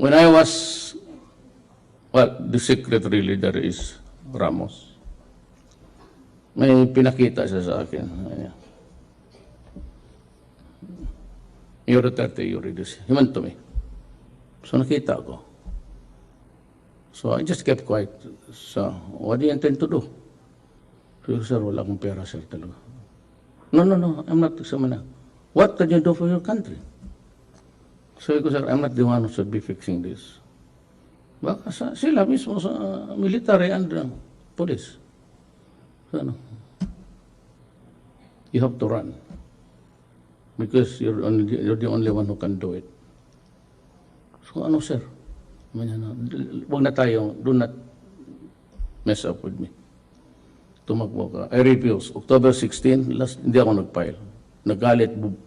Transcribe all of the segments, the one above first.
When I was, well, the secretary leader is Ramos. May pinakita siya sa akin. Ayan. You're Duterte, you this. He went to me. So nakita ko. So I just kept quiet. So, what do you intend to do? So, sir, wala akong pera, sir, talaga. No, no, no, I'm not examiner. What can you do for your country? So, ko, sir, I'm not the one who should be fixing this. Baka sa, sila mismo sa military and uh, police. So, ano? You have to run. Because you're, only, you're the only one who can do it. So, ano, sir? Sabi niya, "No, d- Huwag na tayo, do not mess up with me. Tumakbo ka. I refuse. October 16, last, hindi ako nag-file. Nagalit, bu-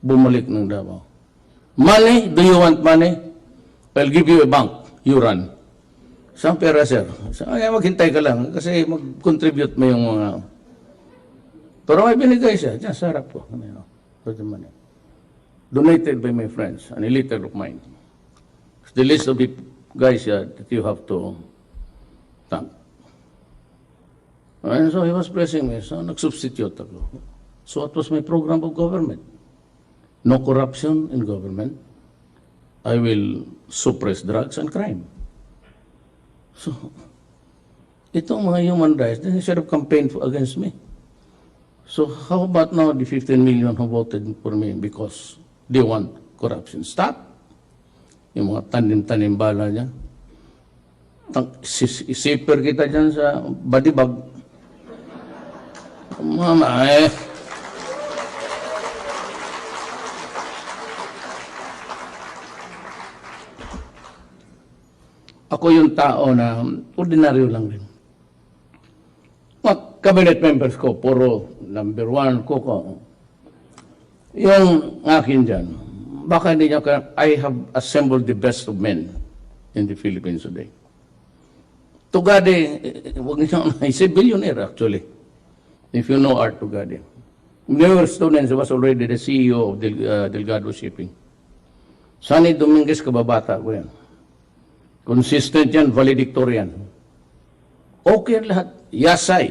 bumalik ng Davao. Money? Do you want money? I'll give you a bank. You run. Saan pera, sir? Ay, maghintay ka lang kasi mag-contribute mo yung mga... Pero may binigay siya. Diyan, sa harap ko. Ano yun? For the money. Donated by my friends, an elite of mine. The list of the guys here that you have to thank. And so he was pressing me, so nag-substitute ako. So what was my program of government? No corruption in government. I will suppress drugs and crime. So, itong mga human rights, they should have campaigned against me. So how about now the 15 million who voted for me because they want corruption? Stop! Yung mga tanim-tanim bala niya. Isiper kita dyan sa badibag. Mama, eh. Ako yung tao na ordinaryo lang rin. Mga cabinet members ko, puro number one ko ko. Yung akin dyan, baka hindi niya I have assembled the best of men in the Philippines today. Tugade, eh, wag niyo, he's a billionaire actually. If you know Art Tugade. When we were students, he was already the CEO of Del, uh, Delgado Shipping. Sunny Dominguez, kababata ko yan. Consistent yan, valedictorian. Okay lahat. Yasay.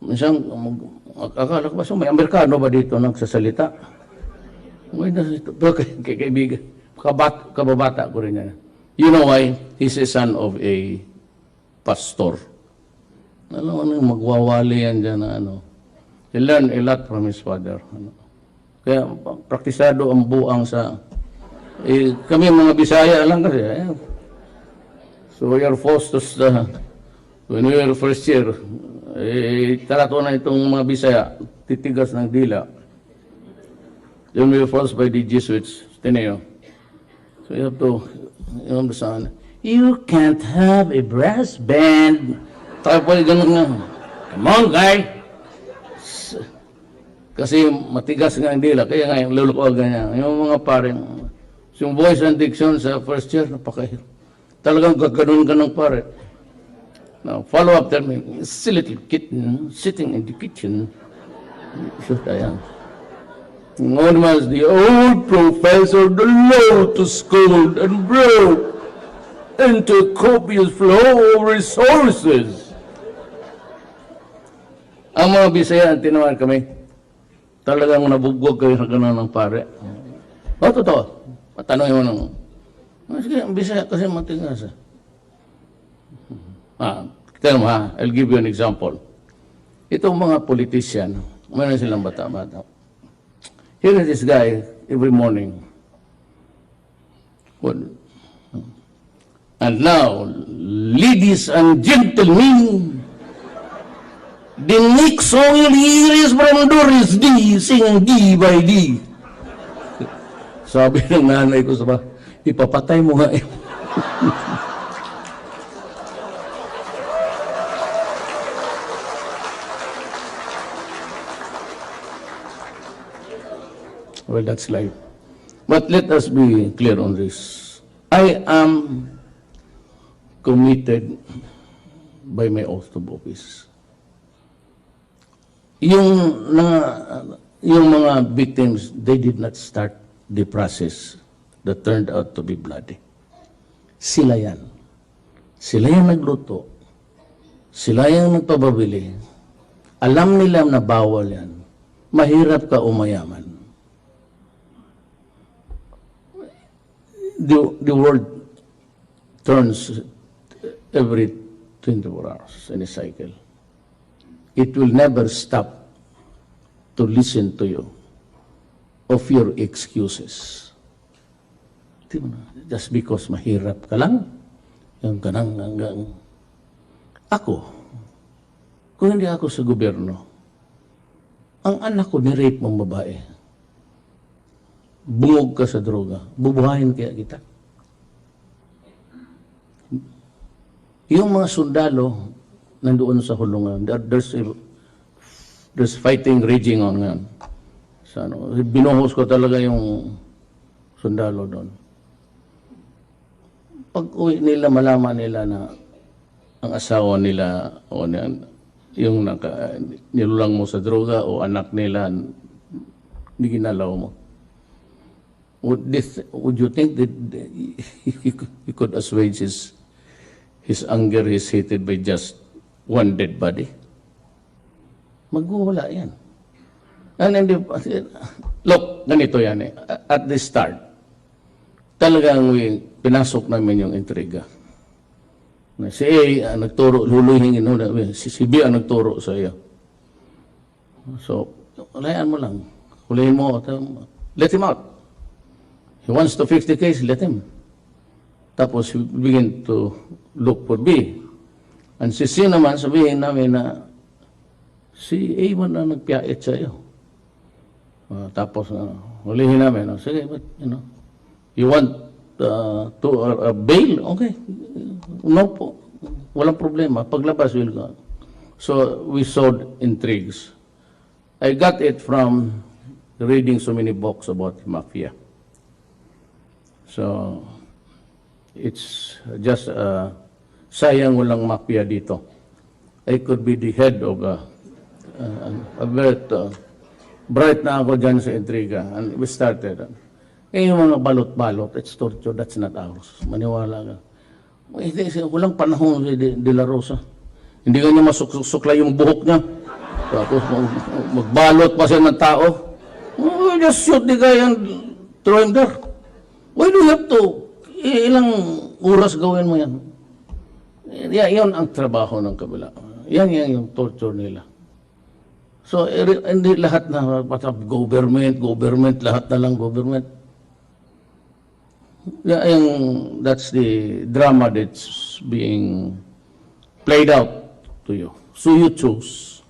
Minsan, mag- akala ko ba, so may Amerikano ba dito nagsasalita? May nasito. Pero kay, kay kaibigan, kabat, kababata ko rin yan. You know why? He's a son of a pastor. Alam mo, magwawali yan dyan na ano. He learned a lot from his father. Ano. Kaya praktisado ang buang sa... Eh, kami mga Bisaya lang kasi. Eh. So we are forced to... Uh, when we were first year, eh, tarato na itong mga Bisaya, titigas ng dila. Then we were forced by the Jesuits, Tineo. So you have to, you understand, you can't have a brass band. Tayo pa ganun nga. Come on, guy! Kasi matigas nga ang dila, kaya nga yung luluko ganyan. Yung mga paring, yung voice and diction sa first year, napakahirap. Talagang gaganon ka ng pare. Now, follow up, tell me, it's a little kitten sitting in the kitchen. So, ayan. One was the old professor, the low to school and broke into copious flow of resources. Ang mga Bisaya, tinawan kami, talagang nabugbog kayo sa ganun ng pare. O, totoo. Matanong mo nang, "Ah, sige, Bisaya kasi matigas. ah." Tell mo ha, I'll give you an example. Itong mga politician, meron silang bata-bata. Here is this guy every morning. What? And now, ladies and gentlemen, the next song hear is from Doris D, sing D by D. Sabi ng nanay ko sa ipapatay mo nga eh. Well, that's life. But let us be clear on this. I am committed by my oath of office. Yung, na, yung mga victims, they did not start the process that turned out to be bloody. Sila yan. Sila yung nagluto. Sila yung nagpababili. Alam nila na bawal yan. Mahirap ka umayaman. The, the world turns every 24 hours in a cycle. It will never stop to listen to you of your excuses. Di ba na? Just because mahirap ka lang, yung kanang hanggang ako, kung hindi ako sa gobyerno, ang anak ko ni-rape mong babae, bungog ka sa droga, bubuhayin kaya kita. Yung mga sundalo, nandoon sa hulungan, there- there's, there's fighting raging on ngayon. Sa ano, binuhos ko talaga yung sundalo doon. Pag uwi nila, malaman nila na ang asawa nila o na, yung naka, nilulang mo sa droga o anak nila hindi ginalaw mo. Would, this, would you think that he could, he assuage his, his anger, his hatred by just one dead body? Magwawala yan. And hindi, look, ganito yan eh. At the start, talagang we, pinasok namin yung intriga. Na Si A, ang nagturo, luluhin yun, no, si, si B ang nagturo sa iyo. So, ulayan mo lang. Hulihin mo, let him out. He wants to fix the case, let him. Tapos, we begin to look for B. And si C naman, sabihin namin na si A man ang nagpiyait sa iyo. Ah, tapos, uh, hulihin namin. ah, sige, but, you know, you want uh, to uh, uh, bail? Okay. No po. Walang problema. Paglabas, we'll go. So, we sowed intrigues. I got it from reading so many books about mafia. So, it's just uh, sayang walang mafia dito. I could be the head of a, uh, a very uh, bright na ako dyan sa intriga. And we started. Eh, yung mga balot-balot, it's torture, that's not ours. Maniwala ka. Eh, Hindi, walang panahon si De, De La Rosa. Hindi ka niya masuksukla yung buhok niya. Tapos mag, magbalot pa siya ng tao. Oh, just shoot the guy and throw him there. Why do you have to? Eh, ilang oras gawin mo yan? Eh, yan, yan ang trabaho ng kabila. Yan, yan yung torture nila. So, hindi lahat na patap government, government, lahat na lang government. Yung, that's the drama that's being played out to you. So you choose.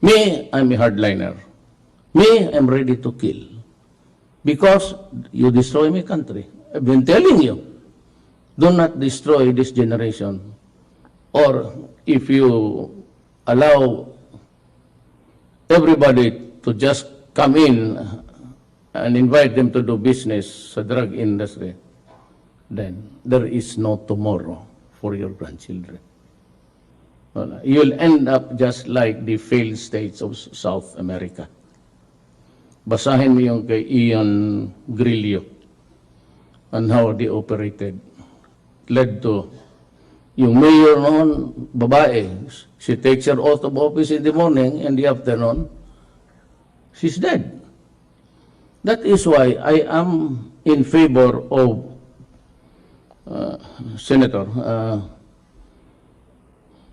Me, I'm a hardliner. Me, I'm ready to kill. Because you destroy my country. I've been telling you, do not destroy this generation. Or if you allow everybody to just come in and invite them to do business sa drug industry, then there is no tomorrow for your grandchildren. You'll end up just like the failed states of South America. Basahin mo yung kay Ian Grillo and how they operated. Led to yung mayor noon, babae, she takes her oath of office in the morning and the afternoon, she's dead. That is why I am in favor of uh, Senator, uh,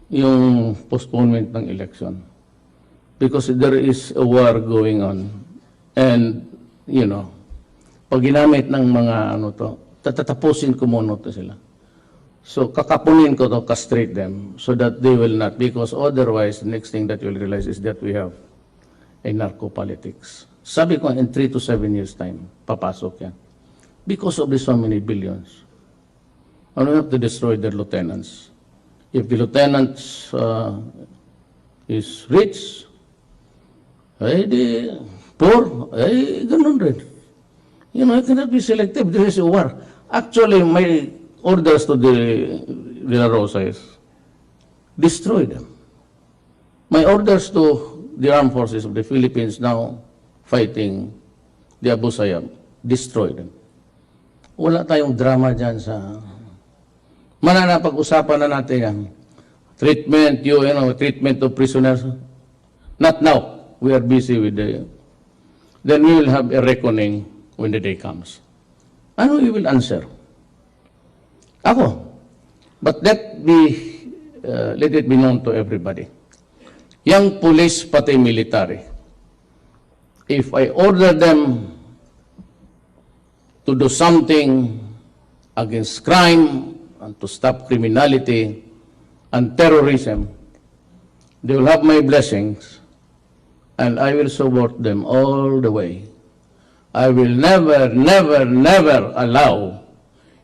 yung postponement ng election. Because there is a war going on. And, you know, pag ginamit ng mga ano to, tatatapusin ko muna to sila. So, kakapunin ko to, castrate them, so that they will not, because otherwise, the next thing that you'll realize is that we have a narco-politics. Sabi ko, in 3 to 7 years time, papasok yan. Because of the so many billions. And we have to destroy their lieutenants. If the lieutenants uh, is rich, ay di poor, ay ganun rin. You know, you cannot be selective. This is a war. Actually, my orders to the De La Rosa is destroy them. My orders to the armed forces of the Philippines now fighting the Abu Sayyaf, destroy them. wala tayong drama dyan sa... Mananapag-usapan na natin yan. Treatment, you, you know, treatment of prisoners. Not now. We are busy with the... Then we will have a reckoning when the day comes. Ano you will answer? Ako. But let be, uh, let it be known to everybody. Young police, pati military. If I order them to do something against crime and to stop criminality and terrorism, they will have my blessings and I will support them all the way. I will never, never, never allow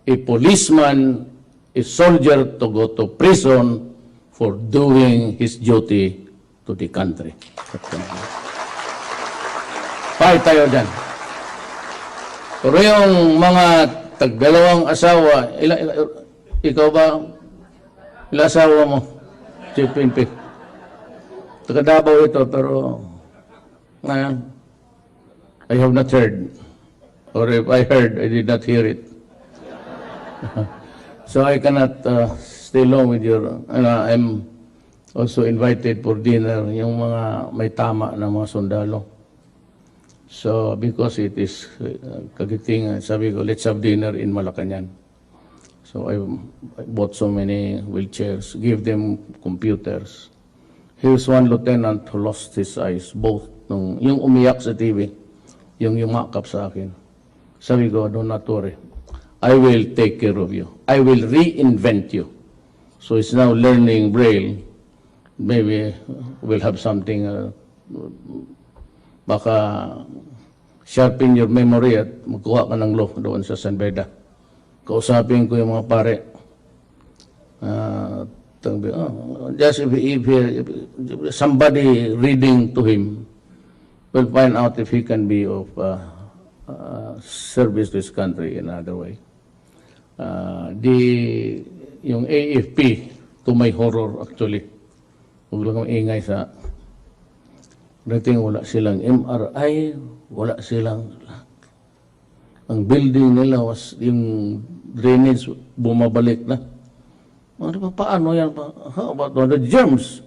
a policeman, a soldier to go to prison for doing his duty to the country. Fight tayo dyan. Pero yung mga tagdalawang asawa, ila, ila, ikaw ba, ila asawa mo? Chief Pinpin. Taga ito, pero ngayon, I have not heard. Or if I heard, I did not hear it. so I cannot uh, stay long with your, ano, I'm also invited for dinner, yung mga may tama na mga sundalo. So, because it is uh, kagiting, sabi ko, let's have dinner in Malacanang. So, I, I bought so many wheelchairs, give them computers. Here's one lieutenant who lost his eyes, both. Nung, yung umiyak sa TV, yung yumakap sa akin. Sabi ko, do not worry. I will take care of you. I will reinvent you. So it's now learning Braille. Maybe we'll have something uh, baka sharpen your memory at magkuha ka ng law doon sa San Beda. Kausapin ko yung mga pare. Uh, tangbi, oh, just if, if, if somebody reading to him will find out if he can be of uh, uh, service to his country in another way. Uh, the, yung AFP, to my horror actually, huwag lang ingay sa Dating wala silang MRI, wala silang ang building nila was yung drainage bumabalik na. Ano pa paano yan pa? How about the germs?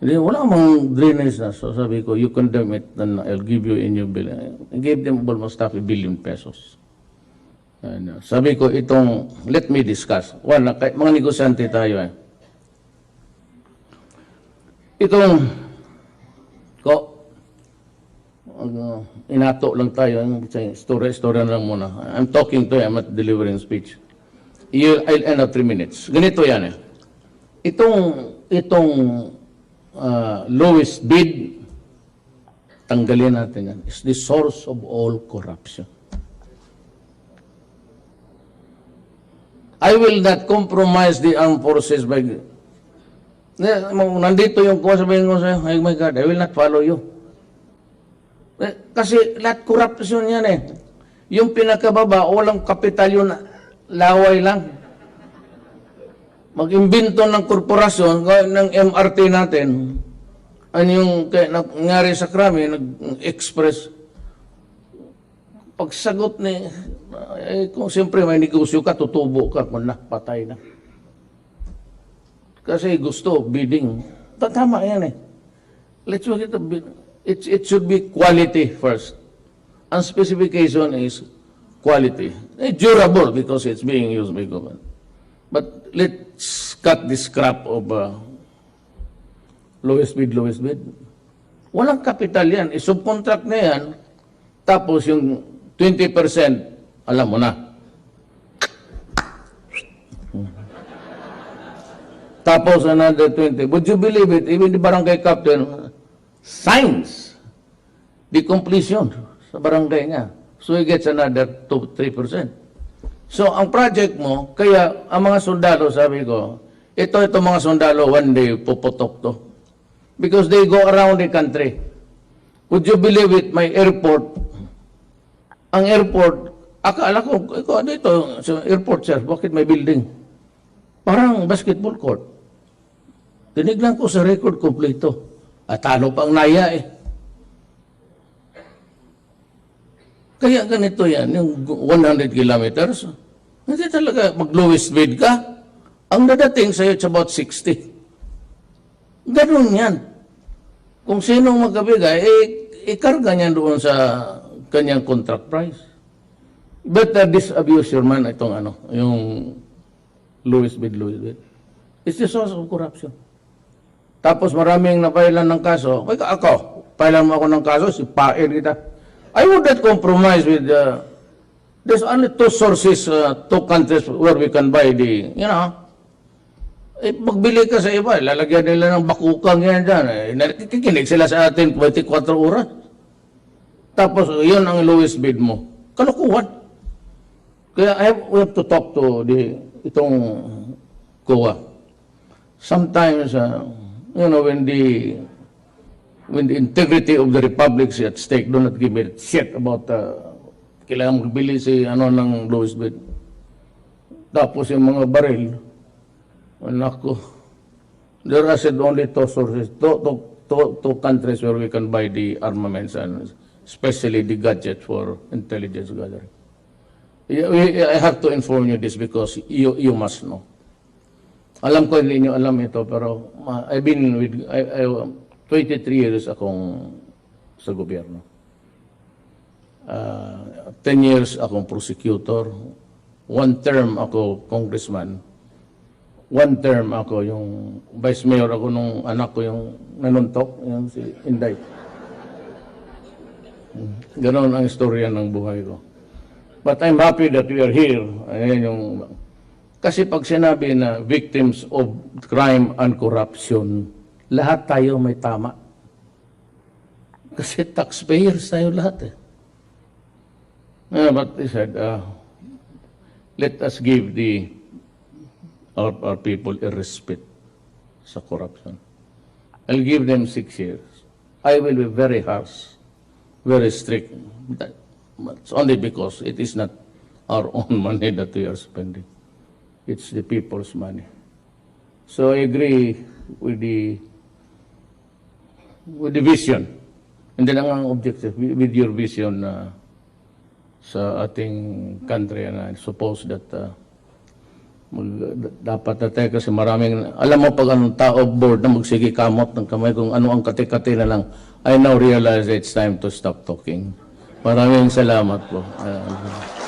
Hindi, wala mang drainage na. So sabi ko, you condemn it, then I'll give you a new bill. I gave them almost half a billion pesos. Uh, sabi ko, itong, let me discuss. One, kahit mga negosyante tayo eh. Itong, ko, uh, inato lang tayo, ang story, story lang muna. I'm talking to you, I'm not delivering speech. You, I'll end up three minutes. Ganito yan eh. Itong, itong uh, lowest bid, tanggalin natin yan, is the source of all corruption. I will not compromise the armed forces by... Nandito yung ko, sabihin ko sa'yo, oh my God, I will not follow you. Kasi lahat corruption yan eh. Yung pinakababa, walang kapital yun, laway lang. Mag-imbento ng korporasyon, ng MRT natin, ano yung nangyari sa krami, nag-express, pagsagot ni, eh, kung siyempre may negosyo ka, tutubo ka, kung na, patay na. Kasi gusto, bidding. Tama yan eh. Let's look at the bid. It, it should be quality first. Ang specification is quality. Eh, durable because it's being used by government. But let's cut this crap of uh, lowest bid, lowest bid. Walang capital yan. I-subcontract na yan. Tapos yung 20%, alam mo na. Tapos another 20. Would you believe it? Even the barangay captain signs the completion sa barangay niya. So he gets another 2-3%. So ang project mo, kaya ang mga sundalo, sabi ko, ito, ito mga sundalo, one day puputok to. Because they go around the country. Would you believe it, my airport, ang airport, akala ko, ikaw, ano ito, sa airport, sir, bakit may building? Parang basketball court. Tinignan ko sa record kompleto. At ano pang naya eh. Kaya ganito yan, yung 100 kilometers, hindi talaga mag-lowest bid ka. Ang dadating sa'yo, it's about 60. Ganun yan. Kung sino magkabigay, eh, ikarga niya doon sa kanyang contract price. But uh, disabuse your man, itong ano, yung lowest bid, lowest bid. It's the source of corruption. Tapos maraming napailan ng kaso. Ay, ako, pailan mo ako ng kaso, si Pael kita. I would not compromise with, uh, there's only two sources, uh, two countries where we can buy the, you know, eh, magbili ka sa iba, lalagyan nila ng bakukang yan dyan. Eh, nakikinig sila sa atin 24 oras. Tapos, yun ang lowest bid mo. Kalukuhan. Kaya I have, we have to talk to the, itong COA. Sometimes, uh, you know, when the, when the integrity of the republic is at stake, do not give a shit about, uh, kailangan magbili si, ano, ng lowest bid. Tapos yung mga baril, Nako. There are said only two sources, two, two, two, two countries where we can buy the armaments and especially the gadget for intelligence gathering. I have to inform you this because you, you must know. Alam ko hindi niyo alam ito pero I've been with I, I, 23 years akong sa gobyerno. Uh, 10 years akong prosecutor. One term ako congressman one term ako, yung vice mayor ako nung anak ko yung nanuntok, yung si Inday. Ganon ang istorya ng buhay ko. But I'm happy that we are here. Ayan yung, kasi pag sinabi na victims of crime and corruption, lahat tayo may tama. Kasi taxpayers tayo lahat eh. Yeah, but he said, uh, let us give the our, our people a respite sa corruption. I'll give them six years. I will be very harsh, very strict. That- It's only because it is not our own money that we are spending. It's the people's money. So I agree with the with the vision. And then ang objective, with your vision na sa ating country, and I suppose that uh, mag, dapat na tayo kasi maraming, alam mo pag anong tao board na magsige kamot ng kamay kung ano ang kati-kati na lang, I now realize it's time to stop talking. Maraming salamat po. Uh,